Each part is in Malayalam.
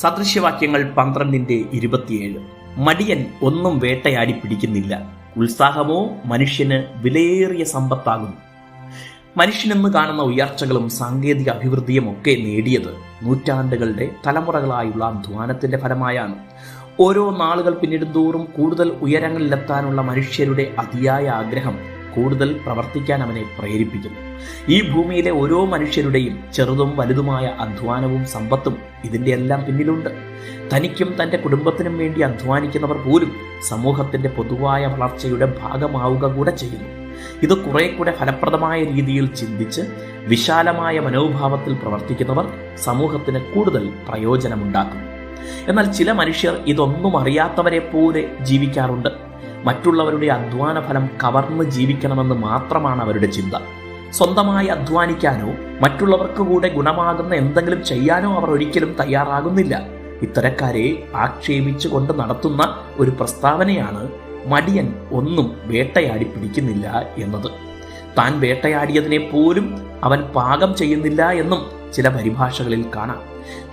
സദൃശ്യവാക്യങ്ങൾ പന്ത്രണ്ടിന്റെ ഇരുപത്തിയേഴ്. മടിയൻ ഒന്നും വേട്ടയാടി പിടിക്കുന്നില്ല. ഉത്സാഹമോ മനുഷ്യന് വിലയേറിയ സമ്പത്താകുന്നു. മനുഷ്യനെന്ന് കാണുന്ന ഉയർച്ചകളും സാങ്കേതിക അഭിവൃദ്ധിയും ഒക്കെ നേടിയത് നൂറ്റാണ്ടുകളുടെ തലമുറകളായുള്ള അധ്വാനത്തിന്റെ ഫലമായാണ്. ഓരോ നാളുകൾ പിന്നിടുന്തോറും കൂടുതൽ ഉയരങ്ങളിലെത്താനുള്ള മനുഷ്യരുടെ അതിയായ ആഗ്രഹം കൂടുതൽ പ്രവർത്തിക്കാൻ അവനെ പ്രേരിപ്പിക്കുന്നു. ഈ ഭൂമിയിലെ ഓരോ മനുഷ്യരുടെയും ചെറുതും വലുതുമായ അധ്വാനവും സമ്പത്തും ഇതിന്റെ എല്ലാം പിന്നിലുണ്ട്. തനിക്കും തന്റെ കുടുംബത്തിനും വേണ്ടി അധ്വാനിക്കുന്നവർ പോലും സമൂഹത്തിന്റെ പൊതുവായ വളർച്ചയുടെ ഭാഗമാവുക കൂടെ ചെയ്യുന്നു. ഇത് കുറെ കൂടെ ഫലപ്രദമായ രീതിയിൽ ചിന്തിച്ച് വിശാലമായ മനോഭാവത്തിൽ പ്രവർത്തിക്കുന്നവർ സമൂഹത്തിന് കൂടുതൽ പ്രയോജനമുണ്ടാക്കും. എന്നാൽ ചില മനുഷ്യർ ഇതൊന്നും അറിയാത്തവരെ പോലെ ജീവിക്കാറുണ്ട്. മറ്റുള്ളവരുടെ അധ്വാന ഫലം കവർന്ന് ജീവിക്കണമെന്ന് മാത്രമാണ് അവരുടെ ചിന്ത. സ്വന്തമായി അധ്വാനിക്കാനോ മറ്റുള്ളവർക്ക് കൂടെ ഗുണമാകുന്ന എന്തെങ്കിലും ചെയ്യാനോ അവർ ഒരിക്കലും തയ്യാറാകുന്നില്ല. ഇത്തരക്കാരെ ആക്ഷേപിച്ചുകൊണ്ട് നടത്തുന്ന ഒരു പ്രസ്താവനയാണ് മടിയൻ ഒന്നും വേട്ടയാടി പിടിക്കുന്നില്ല എന്നത്. താൻ വേട്ടയാടിയതിനെ പോലും അവൻ പാകം ചെയ്യുന്നില്ല എന്നും ചില പരിഭാഷകളിൽ കാണാം.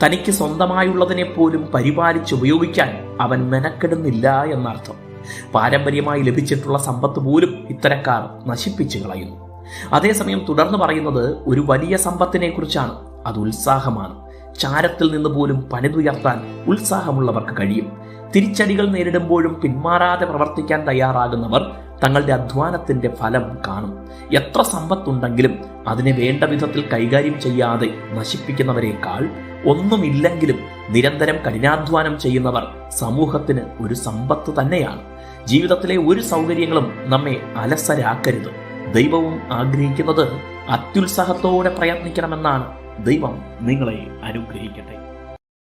തനിക്ക് സ്വന്തമായുള്ളതിനെ പോലും പരിപാലിച്ച് ഉപയോഗിക്കാൻ അവൻ മെനക്കെടുന്നില്ല എന്നർത്ഥം. പാരമ്പര്യമായി ലഭിച്ചിട്ടുള്ള സമ്പത്ത് പോലും ഇത്തരക്കാർ നശിപ്പിച്ചു കളയുന്നു. അതേസമയം തുടർന്ന് പറയുന്നത് ഒരു വലിയ സമ്പത്തിനെ കുറിച്ചാണ് അത് ഉത്സാഹമാണ്. ചാരത്തിൽ നിന്ന് പോലും പണിതുയർത്താൻ ഉത്സാഹമുള്ളവർക്ക് കഴിയും. തിരിച്ചടികൾ നേരിടുമ്പോഴും പിന്മാറാതെ പ്രവർത്തിക്കാൻ തയ്യാറാകുന്നവർ തങ്ങളുടെ അധ്വാനത്തിന്റെ ഫലം കാണും. എത്ര സമ്പത്തുണ്ടെങ്കിലും അതിനെ വേണ്ട വിധത്തിൽ കൈകാര്യം ചെയ്യാതെ നശിപ്പിക്കുന്നവരെക്കാൾ ഒന്നുമില്ലെങ്കിലും നിരന്തരം കഠിനാധ്വാനം ചെയ്യുന്നവർ സമൂഹത്തിന് ഒരു സമ്പത്ത് തന്നെയാണ്. ജീവിതത്തിലെ ഒരു സൗകര്യങ്ങളും നമ്മെ അലസരാക്കരുത്. ദൈവവും ആഗ്രഹിക്കുന്നത് അത്യുത്സാഹത്തോടെ പ്രയത്നിക്കണമെന്നാണ്. ദൈവം നിങ്ങളെ അനുഗ്രഹിക്കട്ടെ.